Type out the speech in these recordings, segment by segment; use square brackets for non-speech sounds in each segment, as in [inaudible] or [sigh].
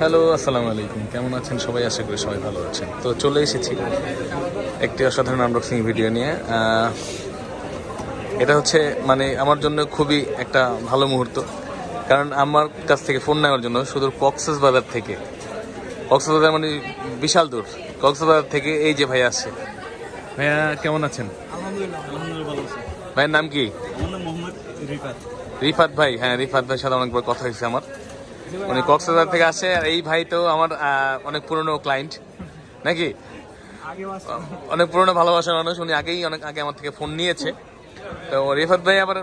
Hello আসসালামু আলাইকুম। কেমন আছেন? সবাই আশা করি সবাই ভালো আছেন। তো চলে এসেছি একটি অসাধারণ আনবক্সিং ভিডিও নিয়ে। এটা হচ্ছে মানে আমার জন্য খুবই একটা ভালো মুহূর্ত। কারণ আমার কাছ থেকে ফোন নেওয়ার জন্য শুধু কক্সেস বাজার থেকে। কক্সেস বাজার মানে বিশাল দূর। কক্সবাজার থেকে এই যে ভাই আসছে। ভাইয়া কেমন আছেন? ভাইয়ের নাম কি? রিফাত। ভাই হ্যাঁ রিফাত ভাই সাথে অনেকবার কথা হয়েছে আমার। উনি কক্সবাজার থেকে আসে আর এই ভাই তো আমার অনেক পুরনো ক্লায়েন্ট নাকি? অনেক পুরনো ভালোবাসার মানুষ উনি আগেই অনেক আগে আমার থেকে ফোন নিয়েছে। তো রিফাত ভাই আবার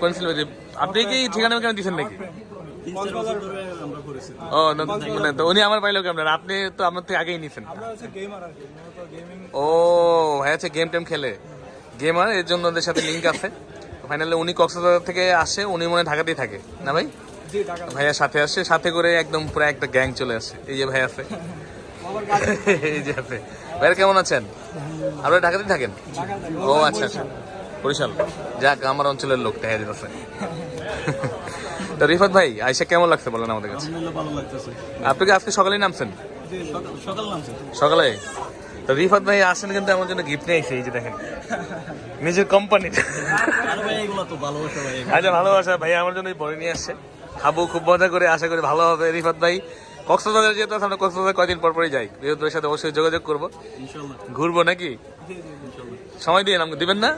কোনছিল যে আপনি কি ঠিকানা কেন দিচ্ছেন নাকি? ও মানে তো উনি আমার পাইলো কেমন আপনি তো আমার থেকে আগেই গেমিং ও ভাই আছে গেম টেম খেলে। গেমার এর জন্য ওদের সাথে লিঙ্ক আছে। ফাইনালি উনি কক্সবাজার থেকে আসে উনি মনে ঢাকাতেই থাকে না ভাই? ভাইয়ার সাথে আসে সাথে করে একদম পুরো একটা গ্যাং চলে আসে। এই যে ভাই আছে। [laughs] এই যে আছে। ভাইয়া কেমন আছেন? আপনারা ঢাকাতেই থাকেন? ও আচ্ছা আচ্ছা। বরিশাল। যাক আমার অঞ্চলের লোক দেখা যেতেছে তো রিফাত ভাই আইসা কেমন লাগছে বলেন আমাদের কাছে? আপনি কি আজকে সকালেই নামছেন? জি সকাল তো রিফাত ভাই আসেন কিন্তু আমার জন্য গিফট নিয়ে এসে এই যে দেখেন। নিজের কোম্পানি ভাই এগুলো তো ভালোবাসা আচ্ছা ভালোবাসা ভাই আমার জন্য বড় নিয়ে আসছে। খাব খুব মজা করে আশা করি ভালো হবে। রিফাত ভাই কক্সবাজার যেহেতু আমরা কক্সবাজার কয়দিন পর পরই যাই। ভাইয়ের সাথে অবশ্যই যোগাযোগ করব। ঘুরবো নাকি? সময় দিয়ে আমাকে দিবেন না?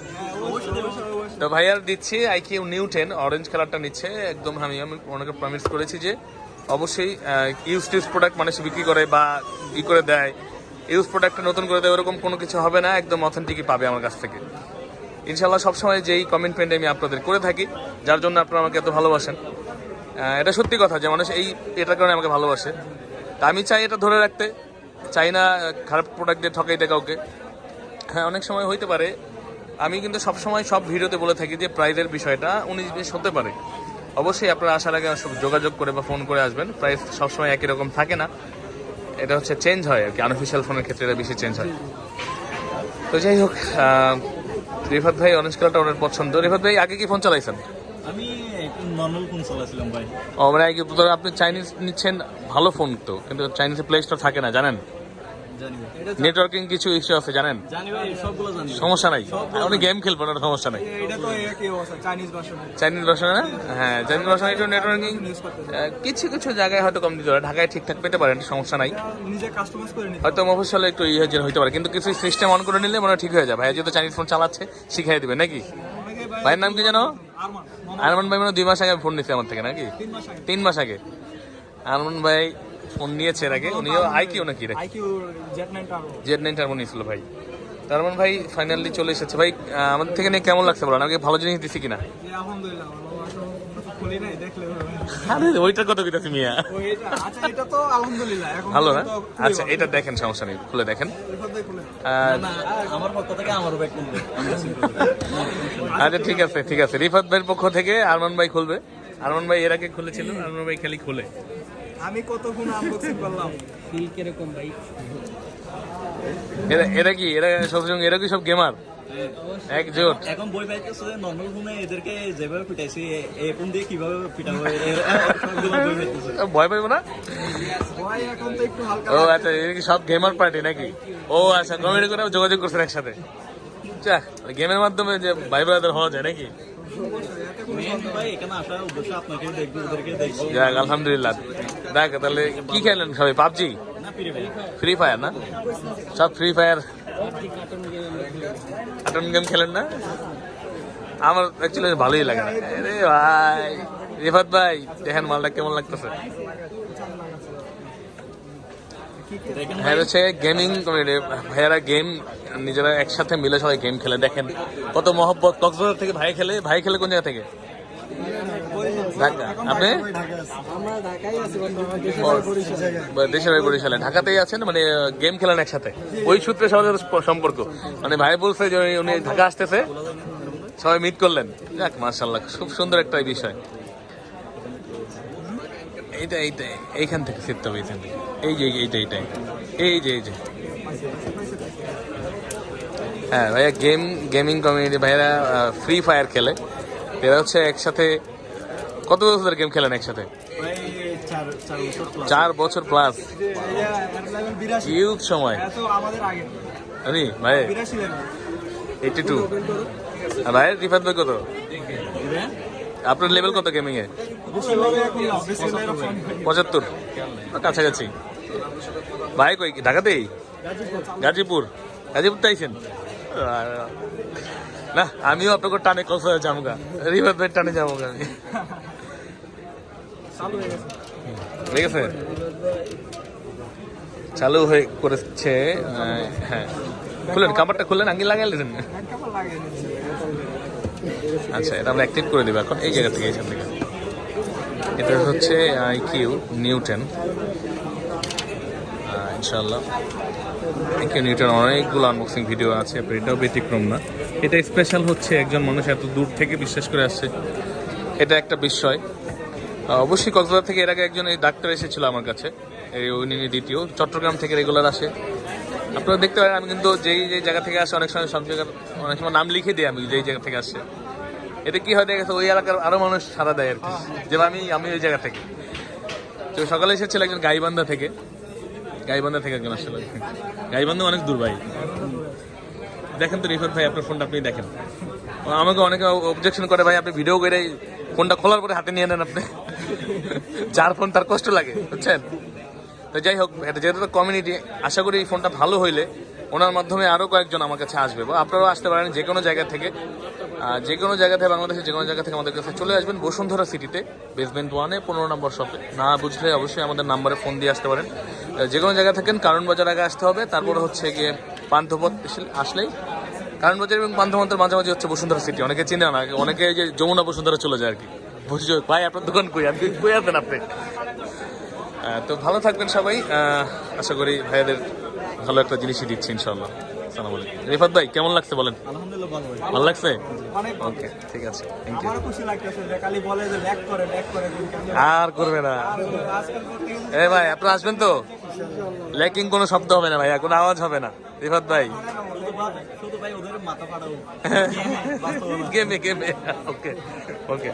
তো ভাইয়ার দিচ্ছি আইকিউ নিউ টেন অরেঞ্জ কালারটা নিচ্ছে। একদম আমি আমি ওনাকে প্রমিস করেছি যে অবশ্যই ইউজ টিউজ প্রোডাক্ট মানুষ বিক্রি করে বা ই করে দেয়। ইউজ প্রোডাক্টটা নতুন করে দেয় ওরকম কোনো কিছু হবে না একদম অথেন্টিকই পাবে আমার কাছ থেকে। ইনশাল্লাহ সবসময় যেই কমেন্টমেন্ট আমি আপনাদের করে থাকি যার জন্য আপনারা আমাকে এত ভালোবাসেন। এটা সত্যি কথা যে মানুষ এই, এটার কারণে আমাকে ভালোবাসে। তা আমি চাই এটা ধরে রাখতে। চাই না খারাপ প্রোডাক্ট দিয়ে ঠকাইতে কাউকে। হ্যাঁ অনেক সময় হইতে পারে। আমি কিন্তু সব সময় সব ভিডিওতে বলে থাকি যে প্রাইজের বিষয়টা উনিশ বিশ হতে পারে। অবশ্যই আপনারা আসার আগে যোগাযোগ করে বা ফোন করে আসবেন। প্রাইস সবসময় একই রকম থাকে না। এটা হচ্ছে চেঞ্জ হয় আর কি আনঅফিসিয়াল ফোনের ক্ষেত্রে এটা বেশি চেঞ্জ হয়। তো যাই হোক রিফাত ভাই অরেঞ্জ কালারটা ওনার পছন্দ। রিফাত ভাই, আগে কি ফোন চালাইছেন? আমি নর্মাল ফোন চালাছিলাম ভাই। ও মানে আগে ধরো আপনি চাইনিজ নিচ্ছেন ভালো ফোন তো কিন্তু চাইনিজে প্লে স্টোর থাকে না জানেন? নেটওয়ার্কিং কিছু ইস্যু আছে জানেন? সমস্যা নাই। উনি গেম খেলবেন ওটা সমস্যা নাই। চাইনিজ ভাষা না? হ্যাঁ চাইনিজ ভাষা একটু নেটওয়ার্কিং কিছু কিছু জায়গায় হয়তো কম দিতে পারে ঢাকায় ঠিকঠাক পেতে পারেন সমস্যা নাই। হয়তো মফসলে একটু ইয়ে হইতে পারে কিন্তু কিছু সিস্টেম অন করে নিলে মনে ঠিক হয়ে যায়। ভাই যেহেতু চাইনিজ ফোন চালাচ্ছে শিখিয়ে দিবে নাকি? ভাইয়ের নাম কি জানো আরমান ভাই মানে দুই মাস আগে ফোন নিচ্ছে আমার থেকে নাকি? তিন মাস আগে। আরমান ভাই ফোন নিয়েছে এর আগে। উনিও আইকিউ নাকি জেড নাইন টার্বো নিয়েছিল ভাই। তারমান ভাই ফাইনালি চলে এসেছে। ভাই আমাদের থেকে নিয়ে কেমন লাগছে বলেন আমাকে ভালো জিনিস দিছি কিনা? আলহামদুলিল্লাহ খুলি নাই দেখলে আরে ওইটার কথা কইতাছি মিয়া। আচ্ছা এটা তো আলহামদুলিল্লাহ এখন ভালো না? আচ্ছা এটা দেখেন সমস্যা নেই খুলে দেখেন। এরপর দিয়ে খুলে। আহ, আমার পক্ষ থেকে আমার ব্যাগ কিনবে আচ্ছা ঠিক আছে ঠিক আছে। রিফাত ভাইয়ের পক্ষ থেকে আরমান ভাই খুলবে। আরমান ভাই এর আগে খুলেছিল আরমান ভাই খালি খুলে। আমি কত ফোন আনবক্সিং করলাম? ফিল কীরকম ভাই। এরা এরা কি? এরা সবসময় এরা কি সব গেমার একজোট। এখন বই পাইতেছে নর্মাল ফোনে এদেরকে যেভাবে পিটাইছি এই ফোন দিয়ে কীভাবে পিটাবো ভয় পাইবো না? ভাই এখন তো একটু হালকা ও আচ্ছা এরা কি সব গেমার পার্টি নাকি? ও আচ্ছা কমেডি করে যোগাযোগ করছেন একসাথে। যাক গেমের মাধ্যমে যে ভাই ব্রাদার হওয়া যায় নাকি? ভাই এখানে আসার উদ্দেশ্য আপনাকে দেখব ওদেরকে দেখব। যাক আলহামদুলিল্লাহ। দেখ তাহলে কি খেলেন সবাই? পাবজি? না ফিরে ফায়ার না? সব ফ্রি ফায়ার কার্টুন গেম খেলেন না? আমার অ্যাকচুয়ালি ভালোই লাগে না। আরে ভাই, রিফাত ভাই, দেখেন মালটা কেমন লাগতেছে। হ্যাঁ হচ্ছে গেমিং কমিউনিটি ভাইয়ারা গেম নিজেরা একসাথে মিলে সবাই গেম খেলে। দেখেন, কত মহব্বত। কক্সবাজার থেকে ভাই খেলে ভাই খেলে কোন জায়গা থেকে? ঢাকাতেই আছেন? মানে গেম খেলেন একসাথে? ওই সূত্রে সাথে সম্পর্ক। মানে বলছে যে উনি- সবাই মিট করলেন। যাক খুব সুন্দর একটা বিষয়। এইখান থেকে হবে এই এইটা এই যে এই যে। হ্যাঁ ভাইয়া গেম গেমিং ফ্রি ফায়ার খেলে। এরা হচ্ছে একসাথে কত বছর গেম খেলেন একসাথে? চার বছর প্লাস। ইউথ সময়। আরে ভাই। এইটি টু ভাই রিফাত ভাই কত? আপনার লেভেল কত গেমিং এ। পঁচাত্তর। কাছাকাছি। ভাই, কই ঢাকাতেই? গাজীপুর। গাজীপুর তাইছেন না, আমিও আপনাকে টানে কসা যাব গা। ভাই টানে যাব গা আমি। ঠিক আছে? চালু হয়ে করেছে হ্যাঁ। খুললেন কাপড়টা খুললেন আঙ্গি লাগাইলেন আচ্ছা এটা আমরা অ্যাক্টিভ করে দেবো এখন। এই জায়গা থেকে এখান থেকে এটা হচ্ছে আইকিউ নিউটেন ইনশাল্লাহ আইকিউ নিউটেন অনেকগুলো আনবক্সিং ভিডিও আছে এটাও ব্যতিক্রম না। এটা স্পেশাল হচ্ছে একজন মানুষ এত দূর থেকে বিশ্বাস করে আসছে। এটা একটা আহ, অবশ্যই কক্সবাজার থেকে এর আগে একজন এই ডাক্তার এসেছিল আমার কাছে, এই উনি দ্বিতীয়। চট্টগ্রাম থেকে রেগুলার আসে। আপনারা দেখতে পারেন, আমি কিন্তু যেই যেই জায়গা থেকে আসে, অনেক সময় সব অনেক সময় নাম লিখে দিই আমি যেই জায়গা থেকে আসছে এতে কি হয়, দেখা গেছে ওই এলাকার আরও মানুষ সারা দেয় আর কি যেমন আমি আমি ওই জায়গা থেকে। তো সকালে এসেছিল একজন গাইবান্ধা থেকে। গাইবান্ধা থেকে একজন আসছিল। গাইবান্ধা অনেক দূর ভাই। দেখেন তো রিফাত ভাই, আপনার ফোনটা আপনি দেখেন। আমাকে অনেকে অবজেকশন করে, ভাই, আপনি ভিডিও করে ফোনটা খোলার পরে হাতে নিয়ে নেন আপনি। যার ফোন তার কষ্ট লাগে, বুঝছেন? তো যাই হোক, এটা যেহেতু কমিউনিটি আশা করি এই ফোনটা ভালো হইলে ওনার মাধ্যমে আরও কয়েকজন আমার কাছে আসবে। বা আপনারাও আসতে পারেন যে কোনো জায়গা থেকে। যে কোনো জায়গা থেকে, বাংলাদেশের যে কোনো জায়গা থেকে আমাদের কাছে চলে আসবেন বসুন্ধরা সিটিতে বেসমেন্ট ওয়ানে পনেরো নম্বর শপে না বুঝলে অবশ্যই আমাদের নাম্বারে ফোন দিয়ে আসতে পারেন। যে কোনো জায়গা থাকেন, কারণ বাজার আগে আসতে হবে। তারপরে হচ্ছে গিয়ে পান্থপথ আসলেই কারণ বাজার এবং পান্থপথের মাঝামাঝি হচ্ছে বসুন্ধরা সিটি অনেকে চিনে না অনেকে যে যমুনা বসুন্ধরা চলে যায় আর কি। ভাই আপনার দোকান কই? আপনি কই আছেন আপনি? তো ভালো থাকবেন সবাই। আশা করি ভাইয়াদের ভালো একটা জিনিসই দিচ্ছি ইনশাল্লাহ সালাম আলাইকুম। রিফাত ভাই কেমন লাগছে বলেন? আলহামদুলিল্লাহ ভালো ভাই। ভালো লাগছে? ওকে ঠিক আছে। থ্যাংক ইউ আমারও খুশি লাগতেছে যে খালি বলে যে ব্যাক করে ব্যাক করে আর করবে না। এ ভাই আপনারা আসবেন তো? ল্যাকিং কোনো শব্দ হবে না ভাইয়া কোনো আওয়াজ হবে না। রিফাত ভাই। [laughs] গেমে গেমে। ওকে ওকে।